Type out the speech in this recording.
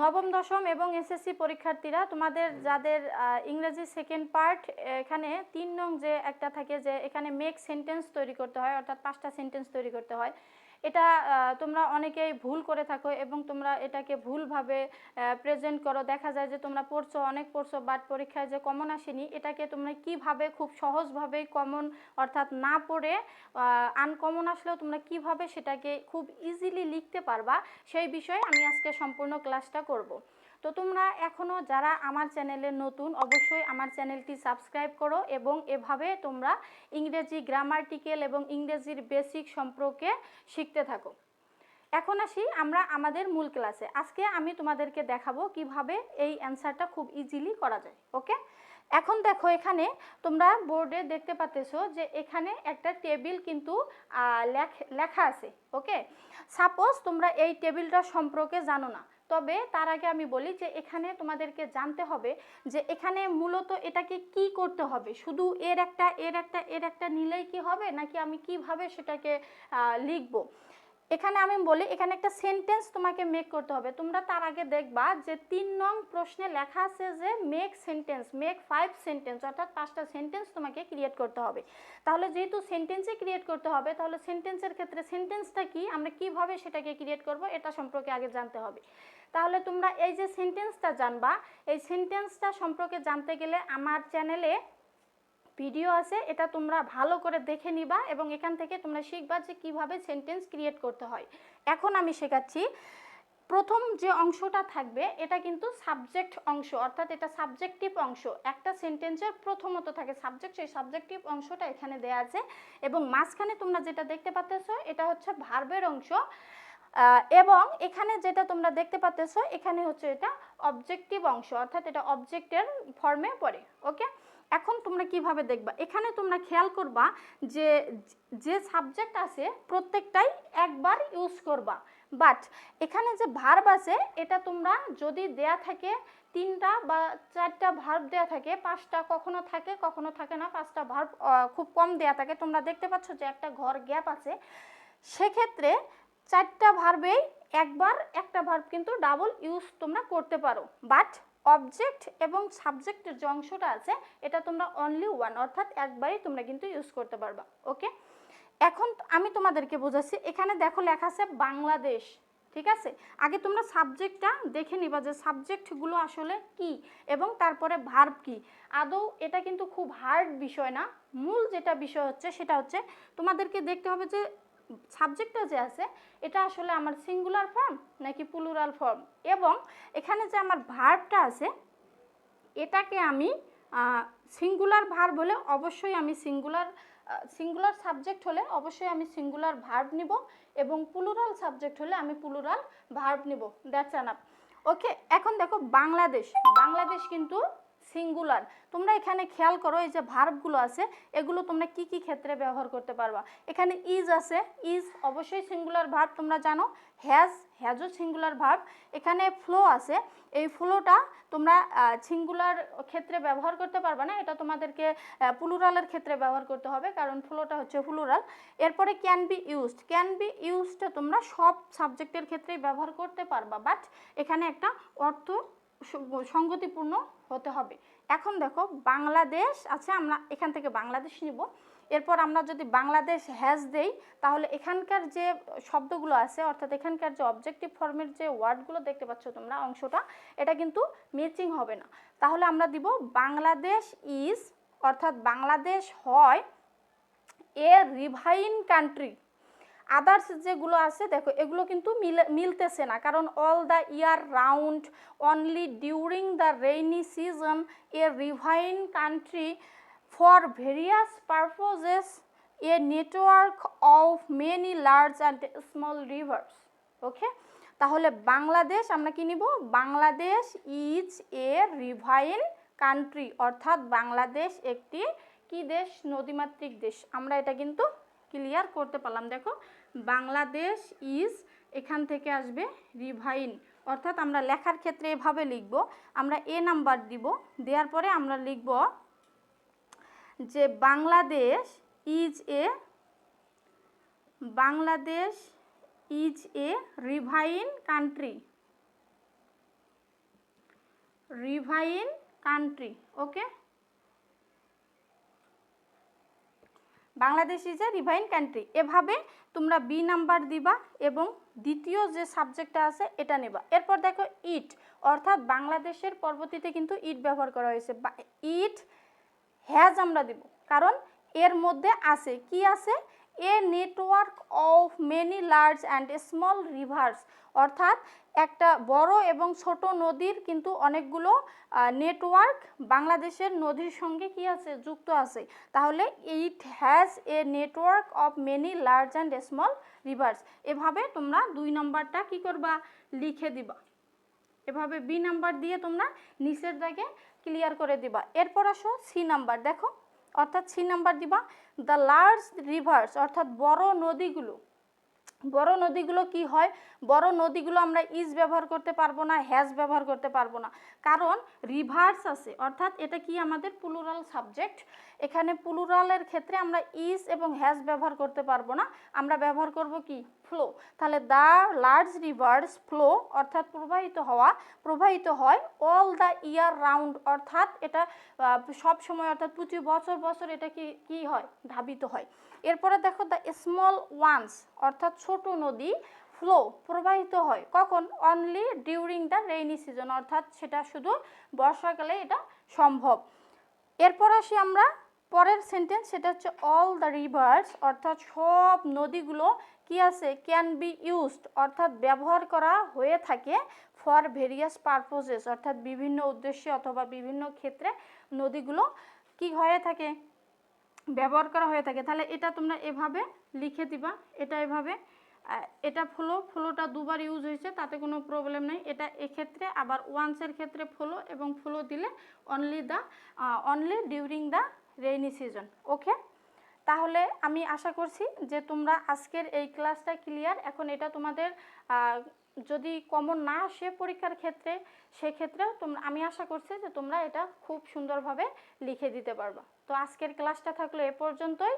নবম দশম এবং এসএসসি পরীক্ষার্থীরা তোমাদের যাদের ইংরেজি সেকেন্ড পার্ট এখানে তিন নং যে একটা থাকে যে এখানে মেক সেন্টেন্স তৈরি করতে হয় অর্থাৎ পাঁচটা সেন্টেন্স তৈরি করতে হয়। এটা তোমরা অনেকেই ভুল করে থাকো এবং তোমরা এটাকে ভুলভাবে প্রেজেন্ট করো। দেখা যায় যে তোমরা পড়ছো, অনেক পড়ছো বাট পরীক্ষায় যে কমন আসেনি, এটাকে তোমরা কীভাবে, খুব সহজভাবে কমন অর্থাৎ না পড়ে আনকমন আসলেও তোমরা কীভাবে সেটাকে খুব ইজিলি লিখতে পারবা, সেই বিষয়ে আমি আজকে সম্পূর্ণ ক্লাসটা করব। তো তোমরা এখনও যারা আমার চ্যানেলে নতুন, অবশ্যই আমার চ্যানেলটি সাবস্ক্রাইব করো এবং এভাবে তোমরা ইংরেজি গ্রামার্টিক্যাল এবং ইংরেজির বেসিক সম্পর্কে শিখতে থাকো। এখন আসি আমরা আমাদের মূল ক্লাসে। আজকে আমি তোমাদেরকে দেখাবো কীভাবে এই অ্যান্সারটা খুব ইজিলি করা যায় ওকে এখন দেখো এখানে তোমরা বোর্ডে দেখতে পাচ্তেছো যে এখানে একটা টেবিল কিন্তু লেখা আছে, ওকে? সাপোজ তোমরা এই টেবিলটা সম্পর্কে জানো না, তবে তার আগে আমি বলি যে এখানে তোমাদেরকে জানতে হবে যে এখানে মূলত এটাকে কি করতে হবে, শুধু এর একটা এর একটা এর একটা নিলেই কি হবে, নাকি আমি কীভাবে সেটাকে লিখব? এখানে আমি বলি, এখানে একটা সেন্টেন্স তোমাকে মেক করতে হবে। তোমরা তার আগে দেখবা যে তিন নং প্রশ্নে লেখা আছে যে make sentence make five sentence অর্থাৎ পাঁচটা সেন্টেন্স তোমাকে ক্রিয়েট করতে হবে। তাহলে যেহেতু সেন্টেন্সে ক্রিয়েট করতে হবে, তাহলে সেন্টেন্সের ক্ষেত্রে সেন্টেন্সটা কি? আমরা কীভাবে সেটাকে ক্রিয়েট করব? এটা সম্পর্কে আগে জানতে হবে। তাহলে তোমরা এই যে সেন্টেন্সটা জানবা, এই সেন্টেন্সটা সম্পর্কে জানতে গেলে আমার চ্যানেলে ভিডিও আছে, এটা তোমরা ভালো করে দেখে নিবা এবং এখান থেকে তোমরা শিখবা যে কীভাবে সেন্টেন্স ক্রিয়েট করতে হয়। এখন আমি শেখাচ্ছি, প্রথম যে অংশটা থাকবে, এটা কিন্তু সাবজেক্ট অংশ, অর্থাৎ এটা সাবজেক্টিভ অংশ। একটা সেন্টেন্সের প্রথমত থাকে সাবজেক্ট সেই সাবজেক্টিভ অংশটা এখানে দেয়া আছে এবং মাঝখানে তোমরা যেটা দেখতে পাচ্তেছো এটা হচ্ছে ভার্বের অংশ। এবং এখানে যেটা তোমরা দেখতে পাচ্তেছ এখানে হচ্ছে এটা অবজেক্টিভ অংশ, অর্থাৎ এটা অবজেক্টের ফর্মে পড়ে ওকে তোমরা কীভাবে দেখবা? এখানে তোমরা খেয়াল করবা যে যে সাবজেক্ট আছে প্রত্যেকটাই একবার ইউজ করবা। বাট এখানে যে ভার্ব আছে, এটা তোমরা যদি দেয়া থাকে তিনটা বা চারটা ভার্ব দেয়া থাকে, পাঁচটা কখনো থাকে কখনো থাকে না, পাঁচটা ভার্ব খুব কম দেয়া থাকে। তোমরা দেখতে পাচ্ছ যে একটা ঘর গ্যাপ আছে। সেক্ষেত্রে চারটা ভার্বেই একবার একটা ভার্ব কিন্তু ডাবল ইউজ তোমরা করতে পারো। বাট অবজেক্ট এবং সাবজেক্টের যে অংশটা আছে, এটা তোমরা অনলি ওয়ান অর্থাৎ একবারই তোমরা কিন্তু ইউজ করতে পারবা ওকে এখন আমি তোমাদেরকে বোঝাচ্ছি, এখানে দেখো লেখা আছে বাংলাদেশ, ঠিক আছে? আগে তোমরা সাবজেক্টটা দেখে নিবা যে সাবজেক্টগুলো আসলে কি এবং তারপরে ভার্ব কি। আদৌ এটা কিন্তু খুব হার্ড বিষয় না, মূল যেটা বিষয় হচ্ছে সেটা হচ্ছে তোমাদেরকে দেখতে হবে যে সাবজেক্টটা যে আছে, এটা আসলে আমার সিঙ্গুলার ফর্ম নাকি প্লুরাল ফর্ম এবং এখানে যে আমার ভার্বটা আছে, এটাকে আমি সিঙ্গুলার ভার্ব হলে অবশ্যই আমি সিঙ্গুলার সিঙ্গুলার সাবজেক্ট হলে অবশ্যই আমি সিঙ্গুলার ভার্ব নিব এবং প্লুরাল সাবজেক্ট হলে আমি প্লুরাল ভার্ব নিব। দ্যাটস আপ ওকে এখন দেখো বাংলাদেশ। বাংলাদেশ কিন্তু সিঙ্গুলার তোমরা এখানে খেয়াল করো, এই যে ভার্বগুলো আছে, এগুলো তোমরা কি কি ক্ষেত্রে ব্যবহার করতে পারবা? এখানে ইজ আছে। ইজ অবশ্যই সিঙ্গুলার ভার্ব তোমরা জানো। হ্যাজ হ্যাজও সিঙ্গুলার ভার্ব এখানে ফ্লো আছে। এই ফ্লোটা তোমরা সিঙ্গুলার ক্ষেত্রে ব্যবহার করতে পারবে না। এটা তোমাদেরকে প্লুরালের ক্ষেত্রে ব্যবহার করতে হবে, কারণ ফ্লোটা হচ্ছে প্লুরাল এরপরে can be used can be ইউজডটা তোমরা সব সাবজেক্টের ক্ষেত্রেই ব্যবহার করতে পারবা। বাট এখানে একটা অর্থ স- সঙ্গতিপূর্ণ হতে হবে। এখন দেখো, বাংলাদেশ আছে, আমরা এখান থেকে বাংলাদেশ নিব। এরপর আমরা যদি বাংলাদেশ হ্যাজ দেই, তাহলে এখানকার যে শব্দগুলো আছে, অর্থাৎ এখানকার যে অবজেক্টিভ ফর্মের যে ওয়ার্ডগুলো দেখতে পাচ্ছ তোমরা, অংশটা, এটা কিন্তু ম্যাচিং হবে না। তাহলে আমরা দিব বাংলাদেশ ইজ অর্থাৎ বাংলাদেশ হয় এ রিভাইন কান্ট্রি আদার্স যেগুলো আছে, দেখো, এগুলো কিন্তু মিলে, মিলতেছে না। কারণ all the year round only during the rainy season a riverine country for various purposes a network of many large and small rivers okay তাহলে বাংলাদেশ, আমরা কি নিব? Bangladesh is a riverine country অর্থাৎ বাংলাদেশ একটি কি দেশ? নদীমাতৃক দেশ। আমরা এটা কিন্তু ক্লিয়ার করতে পারলাম। দেখো, বাংলাদেশ ইজ এখান থেকে আসবে রিভাইন অর্থাৎ আমরা লেখার ক্ষেত্রে এভাবে লিখব। আমরা এ নাম্বার দিব। দেওয়ার পরে আমরা লিখব যে Bangladesh is a Bangladesh is a riverine country riverine country okay Bangladesh is a riverine country এভাবে তোমরা বি নাম্বার দিবা এবং দ্বিতীয় যে সাবজেক্টটা আছে, এটা নেবা। এরপর দেখো ইট অর্থাৎ বাংলাদেশের পরবর্তীতে কিন্তু ইট ব্যবহার করা হয়েছে। ইট হ্যাজ আমরা দিব, কারণ এর মধ্যে আছে। কি আছে? A network of many large and small rivers অর্থাৎ একটা বড় এবং ছোট নদীর কিন্তু অনেকগুলো নেটওয়ার্ক বাংলাদেশের নদীর সঙ্গে কি আছে? যুক্ত আছে। তাহলে it has a network of many large and small rivers এভাবে তোমরা দুই নম্বরটা কি করবা? লিখে দিবা। এভাবে বি নাম্বার দিয়ে তোমরা নিচের দাগে ক্লিয়ার করে দিবা। এরপর আসো সি নাম্বার দেখো অর্থাৎ সি নাম্বার দিবা। দ্য লার্জ রিভার্স, অর্থাৎ বড় নদীগুলো। বড় নদীগুলো কি হয়? বড় নদীগুলো আমরা ইজ ব্যবহার করতে পারব না, হ্যাজ ব্যবহার করতে পারব না। কারণ রিভার্স আছে, অর্থাৎ এটা কি আমাদের প্লুরাল সাবজেক্ট? এখানে প্লুরালের ক্ষেত্রে আমরা ইজ এবং হ্যাজ ব্যবহার করতে পারব না। আমরা ব্যবহার করব কি? ফ্লো তাহলে দ্য লার্জ রিভার্স ফ্লো অর্থাৎ প্রবাহিত হওয়া, প্রবাহিত হয় অল দ্য ইয়ার রাউন্ড অর্থাৎ এটা সব সময় অর্থাৎ প্রতি বছর বছর এটা কি কি হয়? ধাবিত হয়। এরপরে দেখো দ্য স্মল ওয়ান্স অর্থাৎ ছোট নদী ফ্লো প্রবাহিত হয়। কখন? Only during the rainy season অর্থাৎ সেটা শুধু বর্ষাকালে এটা সম্ভব। এরপর আসি আমরা পরের সেন্টেন্স সেটা হচ্ছে অল দ্য রিভার্স অর্থাৎ সব নদীগুলো কি আছে? ক্যান বি ইউজড অর্থাৎ ব্যবহার করা হয়ে থাকে ফর ভেরিয়াস পারপোজেস অর্থাৎ বিভিন্ন উদ্দেশ্যে অথবা বিভিন্ন ক্ষেত্রে নদীগুলো কি হয়ে থাকে? ব্যবহার করা হয়ে থাকে। তাহলে এটা তোমরা এভাবে লিখে দিবা। এটা এভাবে এটা ফ্লো ফ্লোটা দুবার ইউজ হয়েছে, তাতে কোনো প্রবলেম নেই। এটা এক্ষেত্রে আবার ওয়ান্সের ক্ষেত্রে ফ্লো এবং ফ্লো দিলে only the only during the rainy season okay তাহলে আমি আশা করছি যে তোমরা আজকের এই ক্লাসটা ক্লিয়ার এখন এটা তোমাদের যদি কমন না আসে পরীক্ষার ক্ষেত্রে, সেক্ষেত্রেও তোমরা আমি আশা করছি যে তোমরা এটা খুব সুন্দরভাবে লিখে দিতে পারবা। তো আজকের ক্লাসটা থাকল এ পর্যন্তই।